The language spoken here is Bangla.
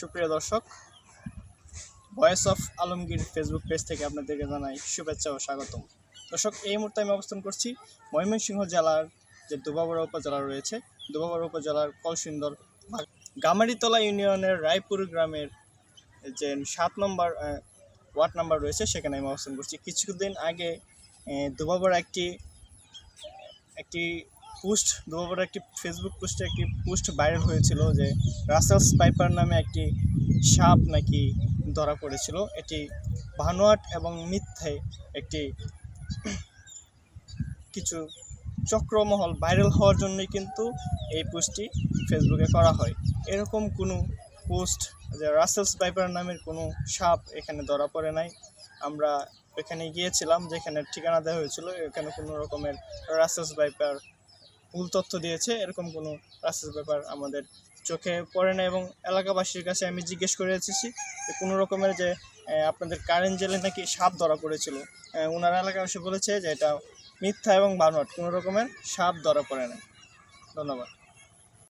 সুপ্রিয় দর্শক voice of Alamgir Facebook page থেকে আপনাদেরকে জানাই শুভেচ্ছা ও স্বাগতম। দর্শক, এই মুহূর্তে আমি অবস্থান করছি ময়মনসিংহ জেলার যে দুবাবড়া উপজেলা রয়েছে দুবাবড়া উপজেলার কলসিন্দর গামারিতলা ইউনিয়নের রায়পুর গ্রামের যে সাত নম্বর ওয়ার্ড নাম্বার রয়েছে, সেখানে আমি অবস্থান করছি। কিছুদিন আগে দুবাবড়া একটি একটি পোস্ট দুবাবড়া একটি ফেসবুক পোস্টে একটি পোস্ট ভাইরাল হয়েছিল যে রাসেলস পাইপার নামে একটি সাপ নাকি ধরা পড়েছিল। এটি ভানুয়াট এবং মিথ্যে একটি কিছু চক্রমহল ভাইরাল হওয়ার জন্যই কিন্তু এই পোস্টটি ফেসবুকে করা হয়। এরকম কোনো পোস্ট যে রাসেলস পাইপার নামের কোনো সাপ এখানে ধরা পড়ে নাই। আমরা এখানে গিয়েছিলাম যেখানে ঠিকানা দেওয়া হয়েছিল, এখানে কোনো রকমের রাসেলস পাইপার ভুল তথ্য দিয়েছে, এরকম কোনো রাস্তার ব্যাপার আমাদের চোখে পড়ে না এবং এলাকাবাসীর কাছে আমি জিজ্ঞেস করে এসেছি কোনো রকমের যে আপনাদের কারেন্ট জেলে নাকি সাপ ধরা পড়েছিল। ওনারা এলাকাবাসী বলেছে যে এটা মিথ্যা এবং বানোয়াট, কোনো রকমের সাপ ধরা পড়ে না ধন্যবাদ।